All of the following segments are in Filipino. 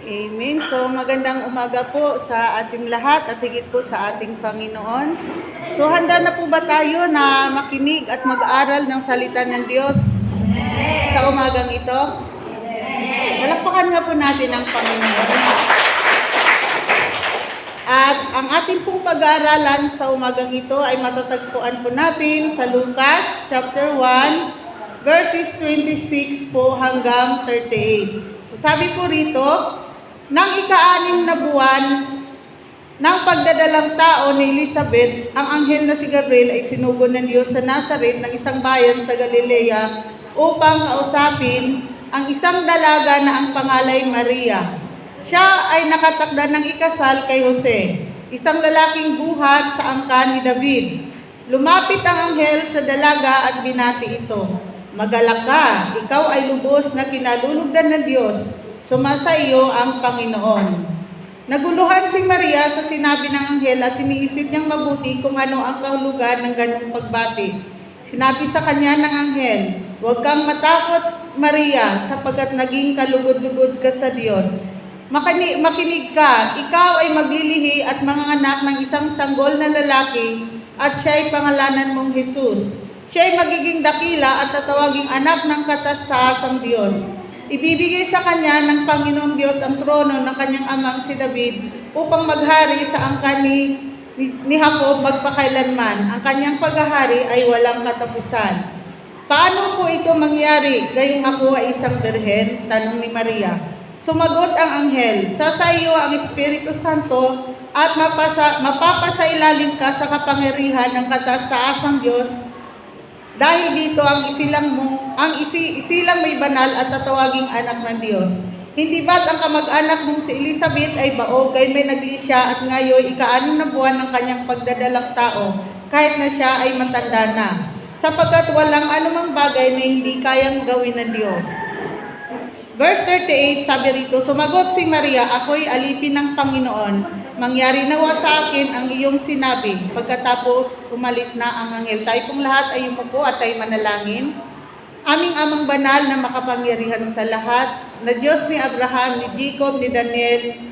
Amen. So magandang umaga po sa ating lahat at higit po sa ating Panginoon. So handa na po ba tayo na makinig at mag-aral ng salita ng Diyos sa umagang ito? Palakpakan nga po natin ang Panginoon. At ang ating pong pag-aaralan sa umagang ito ay matatagpuan po natin sa Lucas chapter 1 verses 26 po hanggang 38. So sabi po rito, nang ika-anim na buwan ng pagdadalang tao ni Elizabeth, ang anghel na si Gabriel ay sinugo ng Diyos sa Nazareth ng isang bayan sa Galilea upang kausapin ang isang dalaga na ang pangalay Maria. Siya ay nakatakda ng ikasal kay Jose, isang lalaking buhat sa angkan ni David. Lumapit ang anghel sa dalaga at binati ito. Magalak ka, ikaw ay lubos na kinalulugdan ng Diyos. Sumasa iyo ang Panginoon. Naguluhan si Maria sa sinabi ng anghel at iniisip niyang mabuti kung ano ang kahulugan ng ganong pagbati. Sinabi sa kanya ng anghel, Huwag kang matakot, Maria, sapagkat naging kalugod-lugod ka sa Diyos. Makani, makinig ka, ikaw ay maglilihi at mga anak ng isang sanggol na lalaki at siya ay pangalanan mong Jesus. Siya ay magiging dakila at tatawaging anak ng katastasang Diyos. Ibibigay sa kanya ng Panginoong Diyos ang trono ng kanyang amang si David upang maghari sa angkan ni, ni, ni Jacob magpakailanman. Ang kanyang paghahari ay walang katapusan. Paano po ito mangyari? Gayong ako ay isang berhen? Tanong ni Maria. Sumagot ang anghel, sa iyo ang Espiritu Santo at mapasa, mapapasailalim ka sa kapangyarihan ng katastaasang Diyos dahil dito ang isilang mo, ang isi, isilang may banal at tatawaging anak ng Diyos. Hindi ba't ang kamag-anak mong si Elizabeth ay baog, kay may naglisya at ngayon ikaanim na buwan ng kanyang pagdadalang tao, kahit na siya ay matanda na, sapagkat walang anumang bagay na hindi kayang gawin ng Diyos. Verse 38, sabi rito, Sumagot si Maria, ako'y alipin ng Panginoon. Mangyari nawa sa akin ang iyong sinabi. Pagkatapos umalis na ang anghel. Tayo pong lahat ay umupo at ay manalangin. Aming amang banal na makapangyarihan sa lahat, na Diyos ni Abraham, ni Jacob, ni Daniel,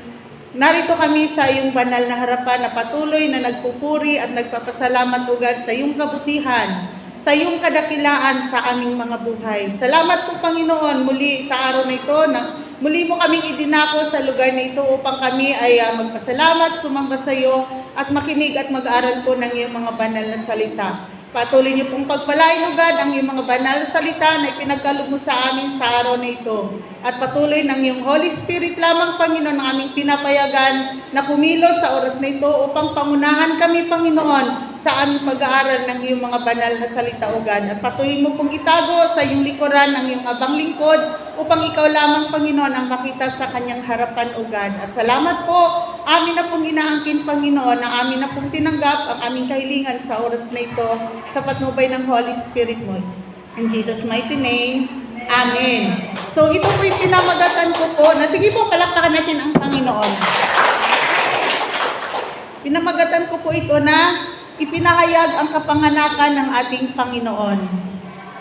narito kami sa iyong banal na harapan na patuloy na nagpupuri at nagpapasalamat ugad sa iyong kabutihan sa iyong kadakilaan sa aming mga buhay. Salamat po Panginoon muli sa araw na ito na muli mo kaming idinako sa lugar na ito upang kami ay uh, magpasalamat, sumamba sa iyo at makinig at mag-aral po ng iyong mga banal na salita. Patuloy niyo pong pagpalain ugad ang iyong mga banal na salita na ipinagkalog mo sa amin sa araw na ito. At patuloy ng iyong Holy Spirit lamang, Panginoon, ang aming pinapayagan na kumilos sa oras na ito upang pangunahan kami, Panginoon, sa aming pag-aaral ng iyong mga banal na salita ugad. At patuloy mo pong itago sa iyong likuran ang iyong abang lingkod upang ikaw lamang, Panginoon, ang makita sa kanyang harapan ugad. At salamat po, amin na pong inaangkin, Panginoon, na amin na pong tinanggap ang aming kahilingan sa oras na ito sa patnubay ng Holy Spirit mo. In Jesus' mighty name, Amen. So ito po yung pinamagatan ko po na sige po palakpakan natin ang Panginoon. Pinamagatan ko po ito na ipinahayag ang kapanganakan ng ating Panginoon.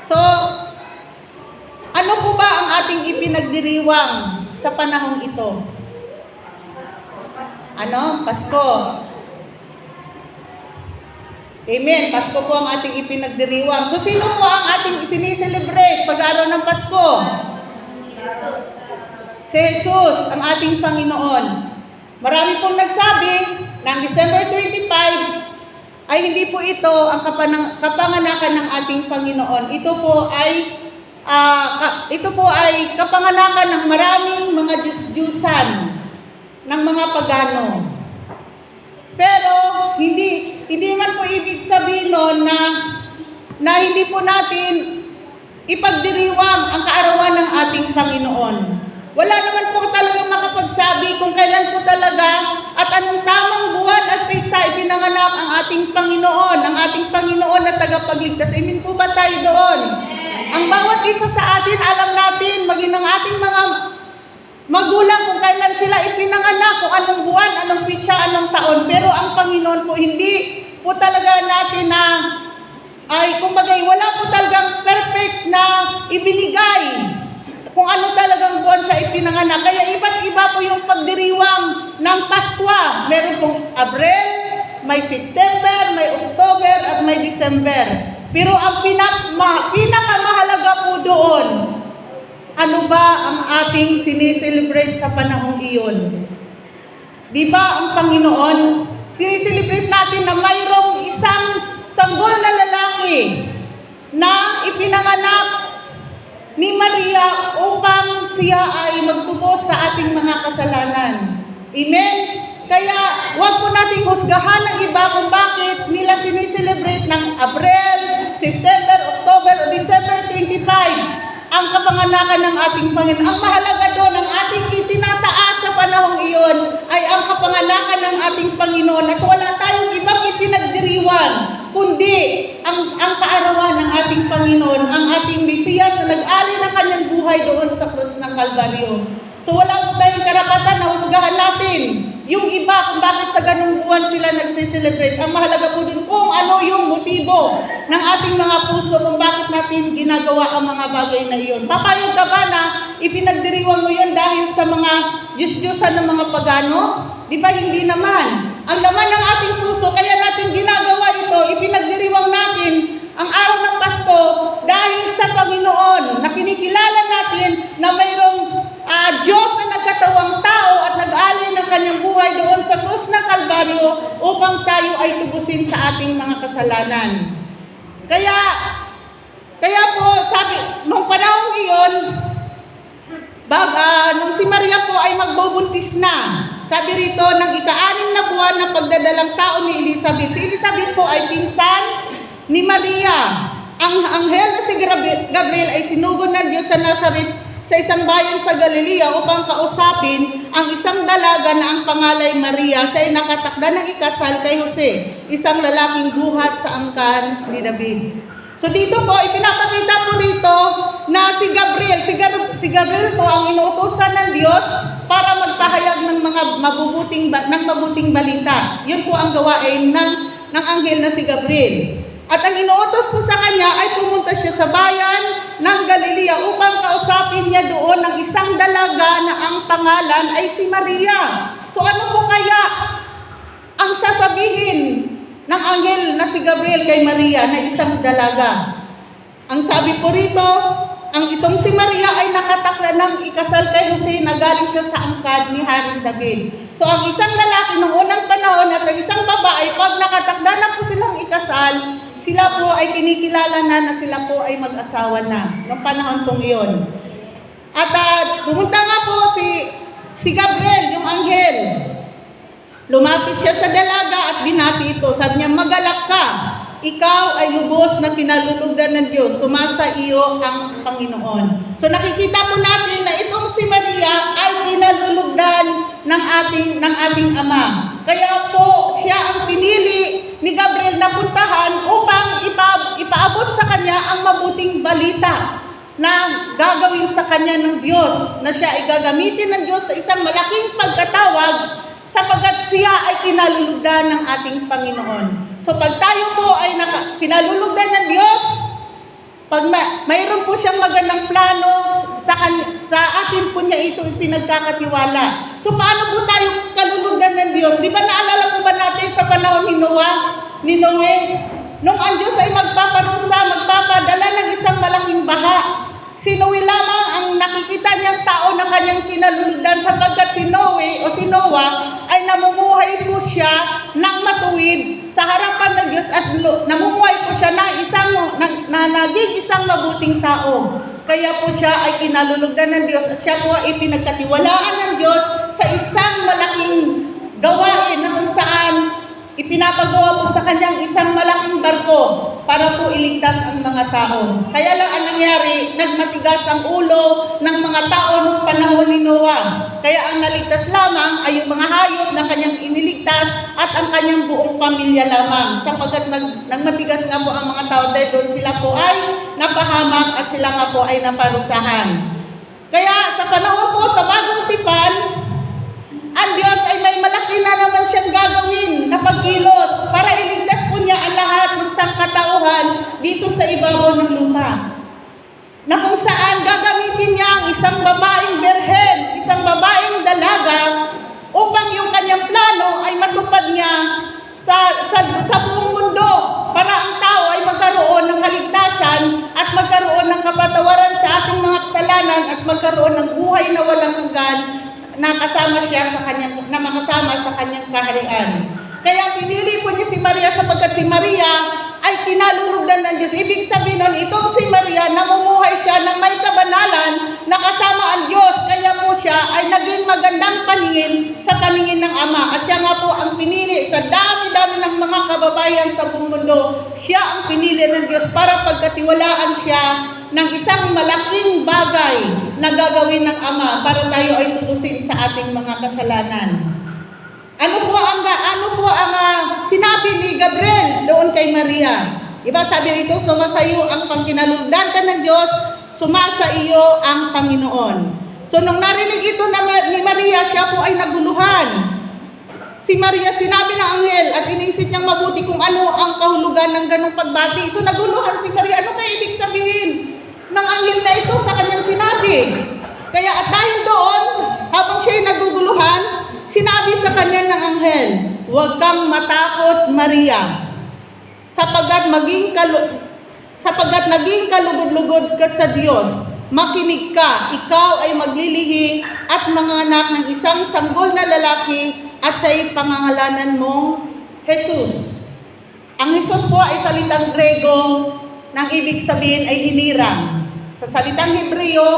So, ano po ba ang ating ipinagdiriwang sa panahong ito? Ano? Pasko. Amen. Pasko po ang ating ipinagdiriwang. So, sino po ang ating siniselebrate pag-araw ng Pasko? Si Jesus, ang ating Panginoon. Marami pong nagsabi na December 25 ay hindi po ito ang kapanganakan ng ating Panginoon. Ito po ay uh, ito po ay kapanganakan ng maraming mga Diyos-Diyusan ng mga pagano. Pero hindi hindi man po ibig sabihin noon na na hindi po natin ipagdiriwang ang kaarawan ng ating Panginoon. Wala naman po talagang makapagsabi kung kailan po talaga at anong tamang buwan at pitsa ipinanganak ang ating Panginoon, ang ating Panginoon na tagapagligtas. Amen po ba tayo doon? Ang bawat isa sa atin, alam natin, maging ang ating mga magulang kung kailan sila ipinanganak, kung anong buwan, anong pitsa, anong taon. Pero ang Panginoon po, hindi po talaga natin na ay kumbaga wala po talagang perfect na ibinigay kung ano talagang buwan siya ipinanganak. Kaya iba't iba po yung pagdiriwang ng Paskwa. Meron pong Abril, may September, may October, at may December. Pero ang pinak ma, pinakamahalaga po doon, ano ba ang ating siniselebrate sa panahong iyon? Di ba ang Panginoon, siniselebrate natin na mayroong isang sanggol na lalaki na ipinanganak ni Maria upang siya ay magtubos sa ating mga kasalanan. Amen? Kaya huwag po nating husgahan ng iba kung bakit nila siniselebrate ng Abril, September, October, o December 25 ang kapanganakan ng ating Panginoon. Ang mahalaga doon, ang ating itinataas sa panahong iyon ay ang kapanganakan ng ating Panginoon at wala tayong ibang ipinagdiriwan kundi ang, ang kaarawan ng ating Panginoon, ang ating Mesiyas na nag-ali ng kanyang buhay doon sa krus ng Kalbaryo. So wala po tayong karapatan na husgahan natin yung iba kung bakit sa ganung buwan sila nagsiselebrate. Ang mahalaga po din kung ano yung motibo ng ating mga puso kung bakit natin ginagawa ang mga bagay na iyon. Papayag ka ba na ipinagdiriwang mo yun dahil sa mga Diyos-Diyosan ng mga pagano? Di ba hindi naman? Ang laman ng ating puso, kaya natin ginagawa ito, ipinagdiriwang natin ang araw ng Pasko dahil sa Panginoon na kinikilala natin na mayroong ah, Diyos na nagkatawang tao at nag-alay ng kanyang buhay doon sa krus ng Kalbaryo upang tayo ay tubusin sa ating mga kasalanan. Kaya, kaya po, sabi, nung panahon iyon, bag, ah, nung si Maria po ay magbubuntis na, sabi rito, ng ika-anim na buwan na pagdadalang tao ni Elizabeth. Si Elizabeth po ay pinsan ni Maria. Ang anghel na si Gabriel ay sinugod ng Diyos sa Nazareth sa isang bayan sa Galilea upang kausapin ang isang dalaga na ang pangalay Maria. Siya ay nakatakda ng ikasal kay Jose, isang lalaking buhat sa angkan ni David. So dito po, ipinapakita po dito na si Gabriel, si, Gab- si Gabriel po ang inuutosan ng Diyos para magpahayag ng mga mabubuting, ng mabuting balita. Yun po ang gawain ng, ng anghel na si Gabriel. At ang inuutos po sa kanya ay pumunta siya sa bayan ng Galilea upang kausapin niya doon ng isang dalaga na ang pangalan ay si Maria. So ano po kaya ang sasabihin ng anghel na si Gabriel kay Maria na isang dalaga? Ang sabi po rito, ang itong si Maria ay nakatakla ng ikasal kay Jose na galing siya sa angkad ni Haring David. So ang isang lalaki noong unang panahon at ang isang babae, pag nakatakda na po silang ikasal, sila po ay kinikilala na na sila po ay mag-asawa na noong panahon pong iyon. At ah, pumunta nga po si, si Gabriel, yung anghel. Lumapit siya sa dalaga at binati ito. Sabi niya, magalak ka. Ikaw ay lubos na kinalulugdan ng Diyos. Sumasa iyo ang Panginoon. So nakikita po natin na itong si Maria ay kinalulugdan ng ating, ng ating Ama. Kaya po siya ang pinili ni Gabriel na puntahan upang ipa, ipaabot sa kanya ang mabuting balita na gagawin sa kanya ng Diyos, na siya ay gagamitin ng Diyos sa isang malaking pagkatawag sapagkat siya ay kinalulugdan ng ating Panginoon. So pag tayo po ay kinalulugdan ng Diyos, pag ma- mayroon po siyang magandang plano, sa, kan- sa atin po niya ito pinagkakatiwala. So paano po tayo kalulugdan ng Diyos? Di ba naalala po ba natin sa panahon ni Noah, ni Noe? Nung ang Diyos ay magpaparusa, magpapadala ng isang malaking baha. Si Noe lamang ang nakikita niyang tao na kanyang kinalulugdan sapagkat si Noe o si Noah ay namumuhay po siya ng matuwid sa harapan ng Diyos at namumuhay po siya na isang na, na naging isang mabuting tao. Kaya po siya ay kinalulugdan ng Diyos at siya po ay pinagkatiwalaan ng Diyos sa isang malaking gawain na kung saan ipinapagawa po sa kanyang isang malaking barko para po iligtas ang mga tao. Kaya lang ang nangyari, nagmatigas ang ulo ng mga tao noong panahon ni Noah. Kaya ang naligtas lamang ay yung mga hayop na kanyang iniligtas at ang kanyang buong pamilya lamang. Sapagkat nag, nagmatigas nga po ang mga tao dahil doon sila po ay napahamak at sila nga po ay naparusahan. Kaya sa panahon po sa bagong tipan, ang Diyos ay may malaki na naman siyang gagawin na pagkilos para iligtas po niya ang lahat ng sangkatauhan dito sa ibabaw ng lupa. Na kung saan gagamitin niya ang isang babaeng berhen, isang babaeng dalaga, upang yung kanyang plano ay matupad niya sa, sa, sa buong mundo para ang tao ay magkaroon ng kaligtasan at magkaroon ng kapatawaran sa ating mga kasalanan at magkaroon ng buhay na walang hanggan na kasama siya sa kanyang na makasama sa kanyang kaharian. Kaya pinili po niya si Maria sapagkat si Maria ay kinalulugdan ng Diyos. Ibig sabihin nun, itong si Maria, namumuhay siya ng may kabanalan na kasama ang Diyos. Kaya po siya ay naging magandang paningin sa paningin ng Ama. At siya nga po ang pinili sa dami-dami ng mga kababayan sa buong mundo. Siya ang pinili ng Diyos para pagkatiwalaan siya ng isang malaking bagay na gagawin ng Ama para tayo ay tutusin sa ating mga kasalanan. Ano po ang ano po ang ah, sinabi ni Gabriel doon kay Maria? Iba sabi rito, sumasa iyo ang pangkinalugdan ka ng Diyos, sumasa iyo ang Panginoon. So nung narinig ito na ni Maria, siya po ay naguluhan. Si Maria sinabi ng anghel at inisip niyang mabuti kung ano ang kahulugan ng ganong pagbati. So naguluhan si Maria, ano kaya ibig sabihin ng anghel na ito sa kanyang sinabi? Kaya at dahil doon, habang siya ay naguguluhan, sinabi sa kanya ng anghel, huwag kang matakot, Maria, sapagkat maging kalu sapagkat naging kalugod-lugod ka sa Diyos. Makinig ka, ikaw ay maglilihi at manganak ng isang sanggol na lalaki at sa pangangalanan mong Jesus. Ang Jesus po ay salitang Grego nang ibig sabihin ay hinirang. Sa salitang Hebreo,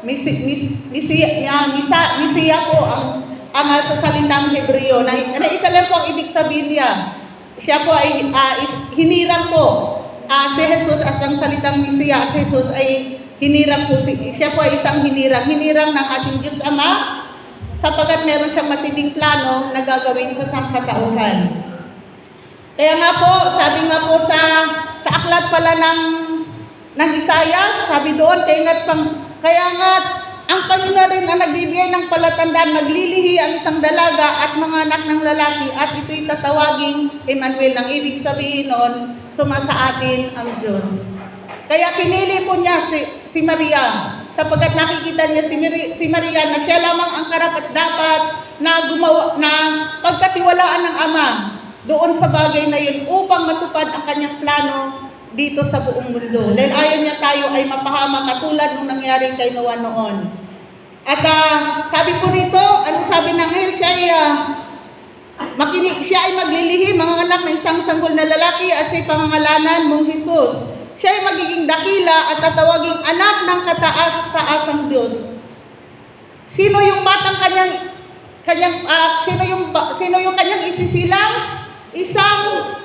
misi, mis, misi, ah, misa, misiya po ang, ang ah, sa salitang Hebreo. Na, na isa lang po ang ibig sabihin niya. Siya po ay ah, is- hinirang po. Ah, si Jesus at ang salitang misiya at Jesus ay hinirang po. Si, siya po ay isang hinirang. Hinirang ng ating Diyos Ama sapagkat meron siyang matinding plano na gagawin sa sangkatauhan. Kaya nga po, sabi nga po sa sa aklat pala ng ng Isaiah, sabi doon, kaya nga't pang, kaya nga ang Panginoon rin ang nagbibigay ng palatandaan, maglilihi ang isang dalaga at mga anak ng lalaki at ito'y tatawaging Emmanuel. Ang ibig sabihin noon, sumasa atin ang Diyos. Kaya pinili po niya si, si Maria sapagkat nakikita niya si, Mari- si Maria na siya lamang ang karapat dapat na gumawa na pagkatiwalaan ng Ama doon sa bagay na yun upang matupad ang kanyang plano dito sa buong mundo. Dahil ayaw niya tayo ay mapahama katulad ng nangyari kay Noah noon. At ah, sabi po rito, ano sabi ng ngayon, siya ay ah, Makinig, siya ay maglilihi, mga anak ng isang sanggol na lalaki at siya'y pangangalanan mong Jesus. Siya ay magiging dakila at tatawaging anak ng kataas-taasang Diyos. Sino yung batang kanyang kanyang ah, sino yung sino yung kanyang isisilang? Isang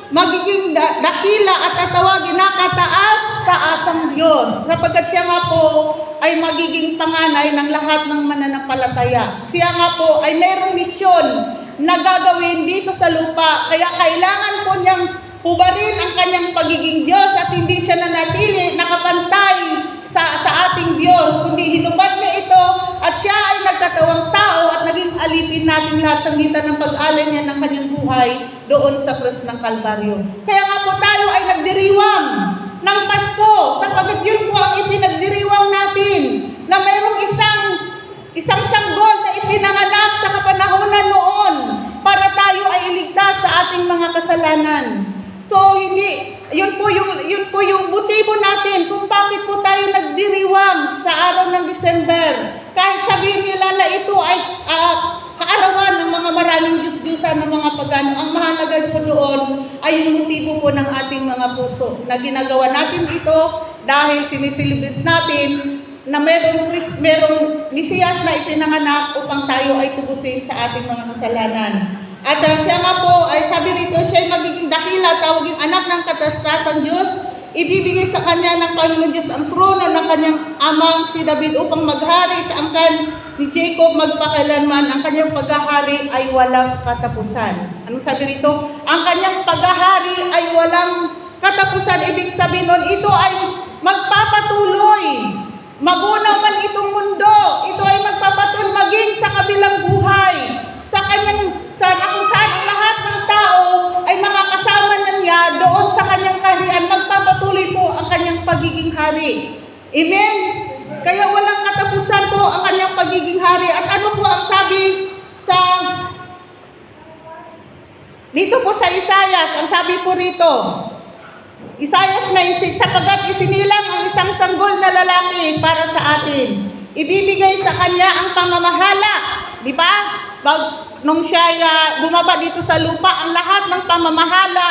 magiging da- dakila at tatawagin na kataas-taasang Diyos. Sapagkat siya nga po ay magiging panganay ng lahat ng mananampalataya. Siya nga po ay mayroong misyon na gagawin dito sa lupa. Kaya kailangan po niyang hubarin ang kanyang pagiging Diyos at hindi siya nanatili nakapantay sa, sa ating Diyos. Kundi hinubad niya ito at siya ay nagkatawang tao at naging alipin natin lahat sa ngitan ng pag-alay niya ng kanyang buhay doon sa krus ng Kalbaryo. Kaya nga po tayo ay nagdiriwang ng Pasko sapagkat yun po ang ipinagdiriwang natin na mayroong isang Isang sanggol na ipinanganak sa kapanahonan noon para tayo ay iligtas sa ating mga kasalanan. Po yung yun po yung motibo natin kung bakit po tayo nagdiriwang sa araw ng December. Kahit sabihin nila na ito ay ah, kaarawan ng mga maraming Diyos-Diyosan ng mga pagano. Ang mahalaga po doon ay yung motibo po ng ating mga puso na ginagawa natin ito dahil sinisilibrate natin na merong, merong Mesiyas na ipinanganak upang tayo ay tubusin sa ating mga kasalanan. At uh, siya nga po, ay sabi rito, siya magiging dakila, tawaging anak ng katastasang Diyos, ibibigay sa kanya ng Panginoon Diyos ang trono ng kanyang amang si David upang maghari sa angkan ni Jacob magpakailanman. Ang kanyang paghahari ay walang katapusan. Anong sabi rito? Ang kanyang paghahari ay walang katapusan. Ibig sabihin nun, ito ay magpapatuloy. Magunaw man itong mundo, ito ay magpapatuloy maging sa kabilang buhay. Sa kanyang, sa na kung saan ang lahat ng tao ay makakasama na niya doon sa kanyang kaharian, magpapatuloy po ang kanyang pagiging hari. Amen? Kaya walang katapusan po ang kanyang pagiging hari. At ano po ang sabi sa dito po sa Isayas, ang sabi po rito, Isayas 9.6, sapagkat isinilang ang isang sanggol na lalaki para sa atin. Ibibigay sa kanya ang pamamahala. Di ba? Bag, nung siya ah, bumaba dito sa lupa, ang lahat ng pamamahala,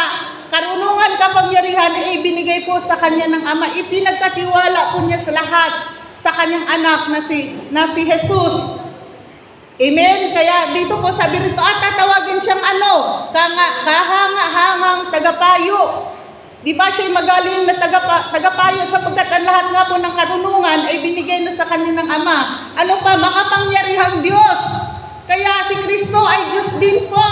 karunungan, kapangyarihan ay ibinigay po sa kanya ng Ama. Ipinagkatiwala po niya sa lahat sa kanyang anak na si, na si Jesus. Amen? Kaya dito po sabi rito, at tatawagin siyang ano? Kahanga-hangang tagapayo. Di ba siya magaling na tagapa, tagapayo sapagkat ang lahat nga po ng karunungan ay binigay na sa kanya ng Ama. Ano pa? Makapangyarihang Diyos. Kaya si Kristo ay Diyos din po.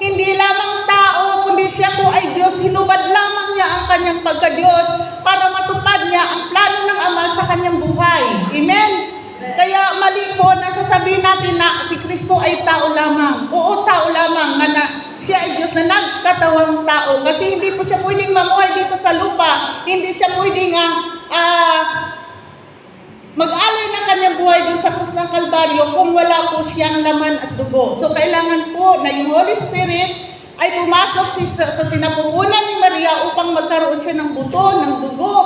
Hindi lamang tao, kundi siya po ay Diyos. Hinubad lamang niya ang kanyang pagka-Diyos para matupad niya ang plano ng Ama sa kanyang buhay. Amen? Kaya mali po na sasabihin natin na si Kristo ay tao lamang. Oo, tao lamang na, na siya ay Diyos na nagkatawang tao. Kasi hindi po siya pwedeng mamuhay dito sa lupa. Hindi siya pwedeng ah, mag-alay ng kanyang buhay dun sa krus ng Kalbaryo kung wala po siyang laman at dugo. So kailangan po na yung Holy Spirit ay pumasok si- sa, sa sinapupunan ni Maria upang magkaroon siya ng buto, ng dugo,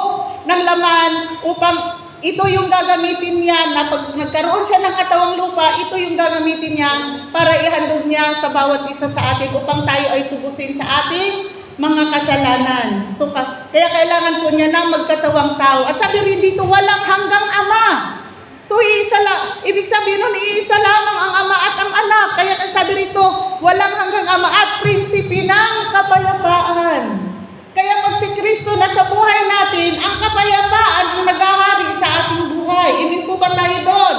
ng laman, upang ito yung gagamitin niya na pag nagkaroon siya ng katawang lupa, ito yung gagamitin niya para ihandog niya sa bawat isa sa atin upang tayo ay tubusin sa ating mga kasalanan. So, ka- kaya kailangan po niya na magkatawang tao. At sabi rin dito, walang hanggang ama. So, iisa lang. Ibig sabihin nun, iisa lamang ang ama at ang anak. Kaya sabi rito, walang hanggang ama at prinsipi ng kapayapaan. Kaya pag si Kristo nasa buhay natin, ang kapayapaan ang naghahari sa ating buhay. Ibig po ba tayo doon?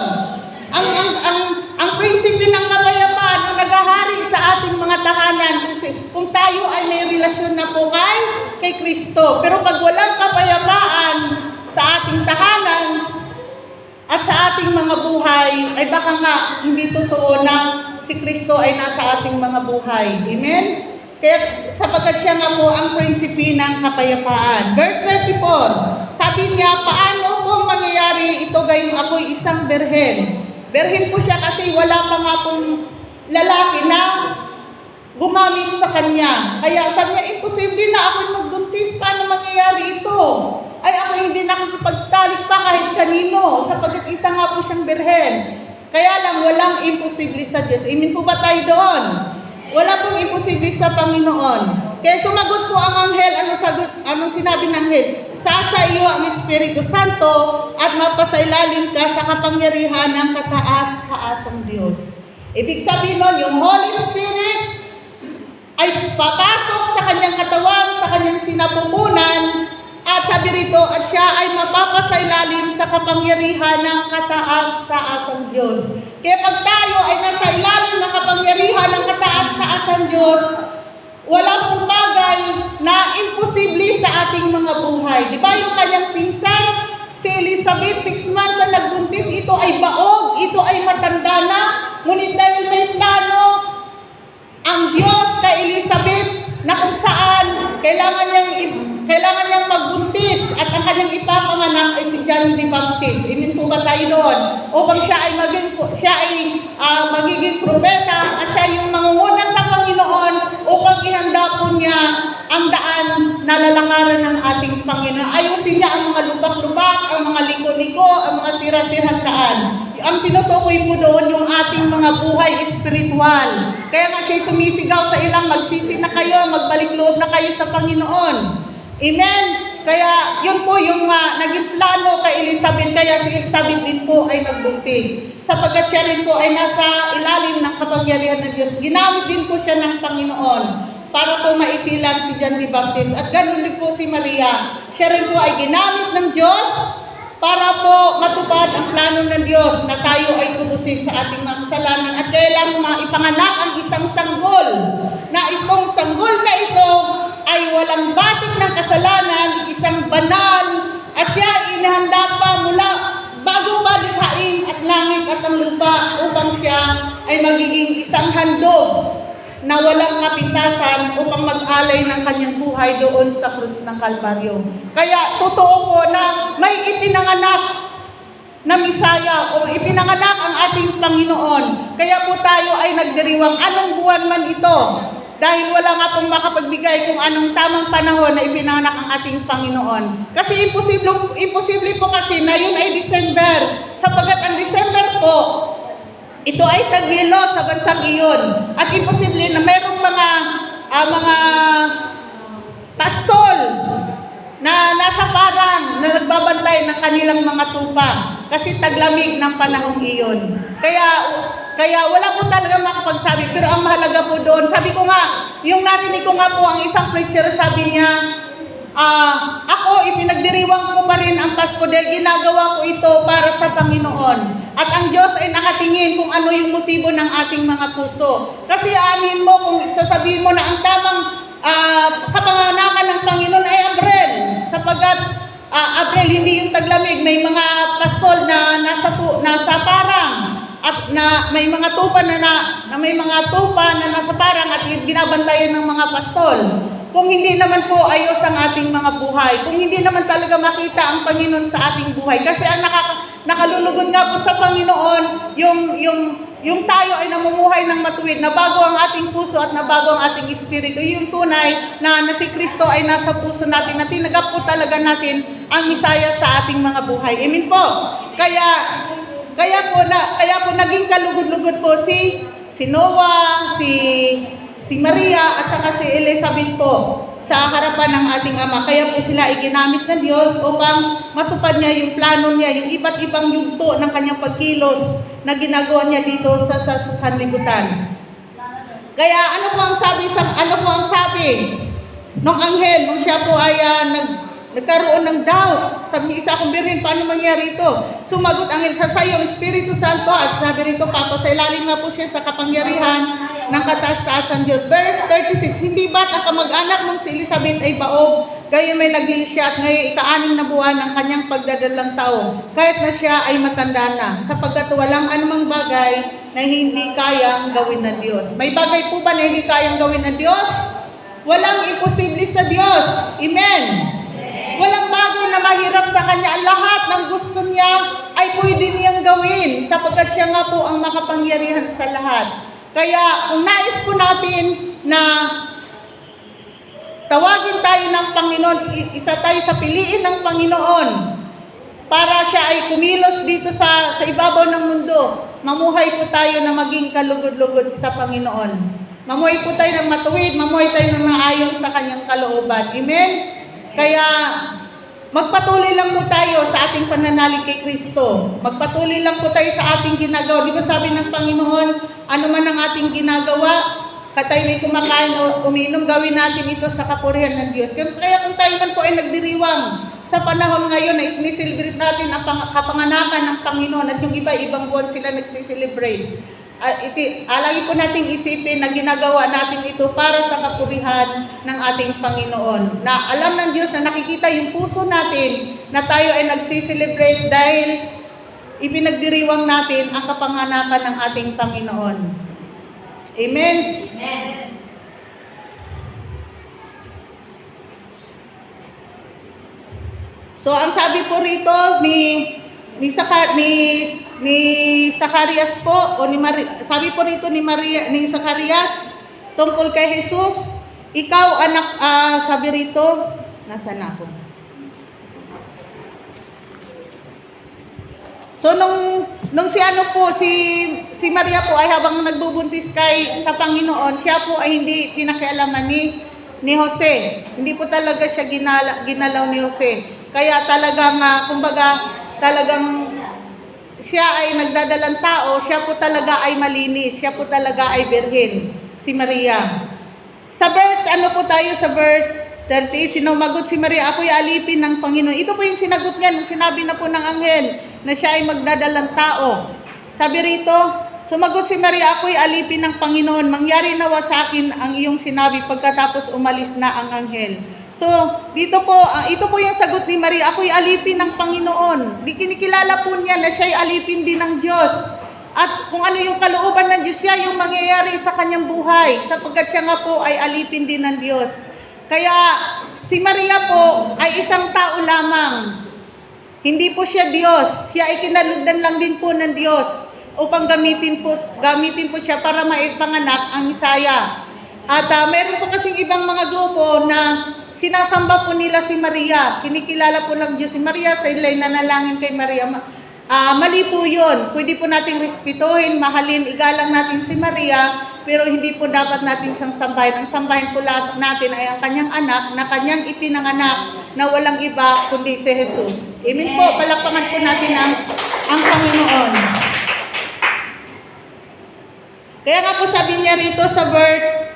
Ang, ang, ang, ang prinsipi ng kapayapaan ang naghahari sa ating mga tahanan kung, kung tayo ay may relasyon na po kay, kay Kristo. Pero pag walang kapayapaan sa ating tahanan, at sa ating mga buhay, ay baka nga hindi totoo na si Kristo ay nasa ating mga buhay. Amen? Kaya sapagkat siya nga po ang prinsipi ng kapayapaan. Verse 34, sabi niya, paano po mangyayari ito gayong ako'y isang berhen? Berhen po siya kasi wala pa nga pong lalaki na gumamit sa kanya. Kaya sabi niya, imposible na ako magbuntis. Paano mangyayari ito? Ay ako hindi nakikipagtalik pa kahit kanino sapagkat isa nga po siyang berhen. Kaya lang walang imposible sa Diyos. Amen po ba tayo doon? Wala pong imposible sa Panginoon. Kaya sumagot po ang anghel, ano sagot, anong sinabi ng anghel? Sasa iyo ang Espiritu Santo at mapasailalim ka sa kapangyarihan ng kataas-taasang Diyos. Ibig sabihin nun, yung Holy Spirit ay papasok sa kanyang katawan, sa kanyang sinapupunan, at sabi rito, at siya ay mapapasailalim sa kapangyarihan ng kataas-taasang Diyos. Kaya pag tayo ay nasa ilalim ng kapangyarihan ng kataas-taasang Diyos, wala pong bagay na imposible sa ating mga buhay. Di ba yung kanyang pinsan, si Elizabeth, six months na nagbuntis, ito ay baog, ito ay matanda na, ngunit dahil may plano, ang Diyos kay Elizabeth na kung saan kailangan niyang kailangan niyang magbuntis at ang kanyang ipapanganak ay si John the Baptist. Amen po ba tayo doon? Upang siya ay maging siya ay ah, magiging propeta at siya yung mangunguna sa Panginoon upang ihanda po niya ang daan na lalakaran ng ating Panginoon. Ayusin niya ang mga lubak-lubak, ang mga liko-liko, ang mga sira-sirang daan. Ang tinutukoy po doon yung ating mga buhay espiritual. Kaya nga siya sumisigaw sa ilang magsisi na kayo, magbalik loob na kayo sa Panginoon. Amen? Kaya yun po yung uh, naging plano kay Elizabeth. Kaya si Elizabeth din po ay nagbuntis. Sapagkat siya rin po ay nasa ilalim ng kapangyarihan ng Diyos. Ginamit din po siya ng Panginoon para po maisilang si John the Baptist. At ganun din po si Maria. Siya rin po ay ginamit ng Diyos para po matupad ang plano ng Diyos na tayo ay tubusin sa ating mga kasalanan. At kailang maipanganak ang isang sanggol. Na itong sanggol na ito ay walang batik ng kasalanan, isang banal. At siya inihanda pa mula bago pa likhain at langit at ang lupa upang siya ay magiging isang handog na walang kapintasan upang mag-alay ng kanyang buhay doon sa krus ng Kalbaryo. Kaya totoo po na may ipinanganak na Misaya o ipinanganak ang ating Panginoon. Kaya po tayo ay nagdiriwang anong buwan man ito. dahil wala nga pong makapagbigay kung anong tamang panahon na ipinanganak ang ating Panginoon. Kasi imposible, imposible po kasi na yun ay December. Sapagat ang December po, ito ay tagilo sa bansang iyon. At imposible na mayroong mga ah, mga pastol na nasa parang na nagbabantay ng kanilang mga tupa kasi taglamig ng panahong iyon. Kaya kaya wala po talaga makapagsabi pero ang mahalaga po doon, sabi ko nga, yung narinig ko nga po ang isang preacher sabi niya, ah ako ipinagdiriwang ko pa rin ang Pasko dahil ginagawa ko ito para sa Panginoon. At ang Diyos ay nakatingin kung ano yung motibo ng ating mga puso. Kasi anin mo kung sasabihin mo na ang tamang ah, kapanganakan ng Panginoon ay Abril. Sapagkat ah, Abril hindi yung taglamig, may mga pastol na nasa, nasa parang at na may mga tupa na, na, na may mga tupa na nasa parang at binabantayan ng mga pastol. Kung hindi naman po ayos ang ating mga buhay, kung hindi naman talaga makita ang Panginoon sa ating buhay. Kasi ang nakaka, nakalulugod nga po sa Panginoon, yung, yung, yung tayo ay namumuhay ng matuwid, na bago ang ating puso at na bago ang ating espiritu. Yung tunay na, na si Kristo ay nasa puso natin, na tinagap po talaga natin ang Misaya sa ating mga buhay. Amen po. Kaya, kaya po na kaya po naging kalugod-lugod po si si Noah, si si Maria at saka si Elizabeth po sa harapan ng ating Ama. Kaya po sila ay ginamit ng Diyos upang matupad niya yung plano niya, yung iba't ibang yugto ng kanyang pagkilos na ginagawa niya dito sa, sa, sa sanlibutan. Kaya ano po ang sabi sa ano po ang sabi nung anghel nung siya po ay ah, nag nagkaroon ng doubt. Sabi niya, isa akong birhin, paano mangyari ito? Sumagot ang sa sayo, Espiritu Santo, at sabi rito, Papa, sa ilalim nga po siya sa kapangyarihan ng kataas-taasan Diyos. Verse 36, hindi ba't ang kamag-anak ng si Elizabeth ay baog, gayon may nagli siya at ngayon ika-anim na buwan ng kanyang pagdadalang taon, kahit na siya ay matanda na, sapagkat walang anumang bagay na hindi kayang gawin ng Diyos. May bagay po ba na hindi kayang gawin ng Diyos? Walang imposible sa Diyos. Amen. Walang bagay na mahirap sa Kanya. Ang lahat ng gusto niya ay pwede niyang gawin sapagkat siya nga po ang makapangyarihan sa lahat. Kaya kung nais po natin na tawagin tayo ng Panginoon, isa tayo sa piliin ng Panginoon para siya ay kumilos dito sa, sa ibabaw ng mundo, mamuhay po tayo na maging kalugod-lugod sa Panginoon. Mamuhay po tayo ng matuwid, mamuhay tayo ng maayon sa kanyang kalooban. Amen? Kaya magpatuloy lang po tayo sa ating pananalig kay Kristo. Magpatuloy lang po tayo sa ating ginagawa. Di ba sabi ng Panginoon, ano man ang ating ginagawa, katay may kumakain o umiinom, gawin natin ito sa kapurihan ng Diyos. Kaya kung tayo man po ay nagdiriwang sa panahon ngayon na siniselebrate natin ang pang- kapanganakan ng Panginoon at yung iba, ibang buwan sila nagsiselebrate. Uh, iti, alagi po nating isipin na ginagawa natin ito para sa kapurihan ng ating Panginoon. Na alam ng Diyos na nakikita yung puso natin na tayo ay nagsiselebrate dahil ipinagdiriwang natin ang kapanganakan ng ating Panginoon. Amen? So ang sabi po rito ni ni Saka, ni ni Zacarias po o ni Mari, sabi po rito ni Maria ni Zacarias tungkol kay Jesus, ikaw anak ah, sabi rito, nasa na ako? So nung nung si ano po si si Maria po ay habang nagbubuntis kay sa Panginoon, siya po ay hindi pinakialaman ni ni Jose. Hindi po talaga siya ginala, ginalaw ni Jose. Kaya talagang uh, kumbaga talagang siya ay nagdadalang tao, siya po talaga ay malinis, siya po talaga ay birhen, si Maria. Sa verse, ano po tayo sa verse 30, sinumagot si Maria, ako'y alipin ng Panginoon. Ito po yung sinagot niya nung sinabi na po ng anghel na siya ay magdadalang tao. Sabi rito, sumagot si Maria, ako'y alipin ng Panginoon. Mangyari nawa sa akin ang iyong sinabi pagkatapos umalis na ang anghel. So, dito po, ah, ito po yung sagot ni Maria, ako'y alipin ng Panginoon. Di kinikilala po niya na siya'y alipin din ng Diyos. At kung ano yung kalooban ng Diyos niya, yung mangyayari sa kanyang buhay, sapagkat siya nga po ay alipin din ng Diyos. Kaya si Maria po ay isang tao lamang. Hindi po siya Diyos. Siya ay kinalugdan lang din po ng Diyos upang gamitin po, gamitin po siya para maipanganak ang Misaya. At ah, meron po kasing ibang mga grupo na sinasamba po nila si Maria. Kinikilala po ng Diyos si Maria, sa ilay nanalangin kay Maria. Ma- ah, mali po yun. Pwede po nating respetuhin, mahalin, igalang natin si Maria, pero hindi po dapat natin siyang sambahin. Ang sambahin po natin ay ang kanyang anak na kanyang ipinanganak na walang iba kundi si Jesus. Amen po, palakpakan po natin ang, ang Panginoon. Kaya nga po sabi niya rito sa verse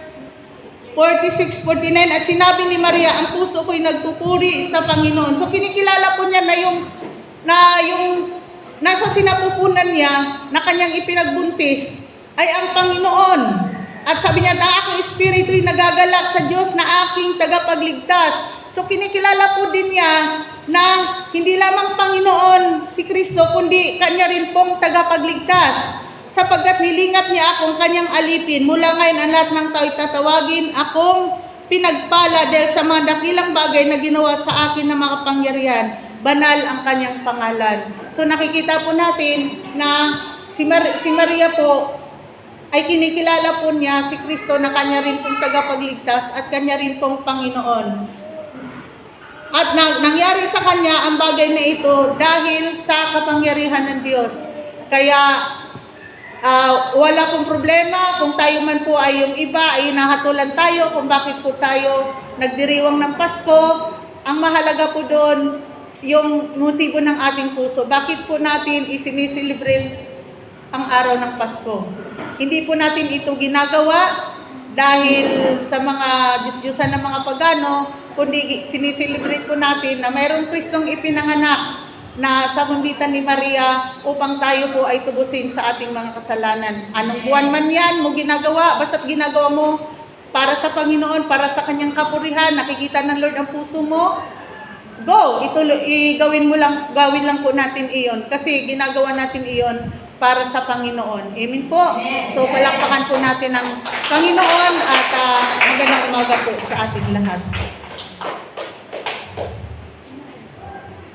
46, 49, at sinabi ni Maria, ang puso ko'y nagpupuri sa Panginoon. So kinikilala po niya na yung, na yung nasa sinapupunan niya na kanyang ipinagbuntis ay ang Panginoon. At sabi niya, na aking espiritu'y nagagalak sa Diyos na aking tagapagligtas. So kinikilala po din niya na hindi lamang Panginoon si Kristo, kundi kanya rin pong tagapagligtas sapagkat nilingat niya akong kanyang alipin. Mula ngayon, ang lahat ng tao'y tatawagin akong pinagpala dahil sa mga dakilang bagay na ginawa sa akin ng mga kapangyarihan. Banal ang kanyang pangalan. So nakikita po natin na si, Mar- si Maria po ay kinikilala po niya si Kristo na kanya rin pong tagapagligtas at kanya rin pong Panginoon. At na, nangyari sa kanya ang bagay na ito dahil sa kapangyarihan ng Diyos. Kaya Ah, wala pong problema kung tayo man po ay yung iba ay nahatulan tayo kung bakit po tayo nagdiriwang ng Pasko. Ang mahalaga po doon yung motibo ng ating puso. Bakit po natin isinisilibrate ang araw ng Pasko? Hindi po natin ito ginagawa dahil sa mga Diyos-Diyosan ng mga pagano, kundi sinisilibrate po natin na mayroong Kristong ipinanganak na sa kunditan ni Maria upang tayo po ay tubusin sa ating mga kasalanan. Anong buwan man yan mo ginagawa, basta't ginagawa mo para sa Panginoon, para sa kanyang kapurihan, nakikita ng Lord ang puso mo, go, ituloy, igawin mo lang, gawin lang po natin iyon. Kasi ginagawa natin iyon para sa Panginoon. Amen po. So, palakpakan po natin ang Panginoon at ah, magandang umaga po sa ating lahat.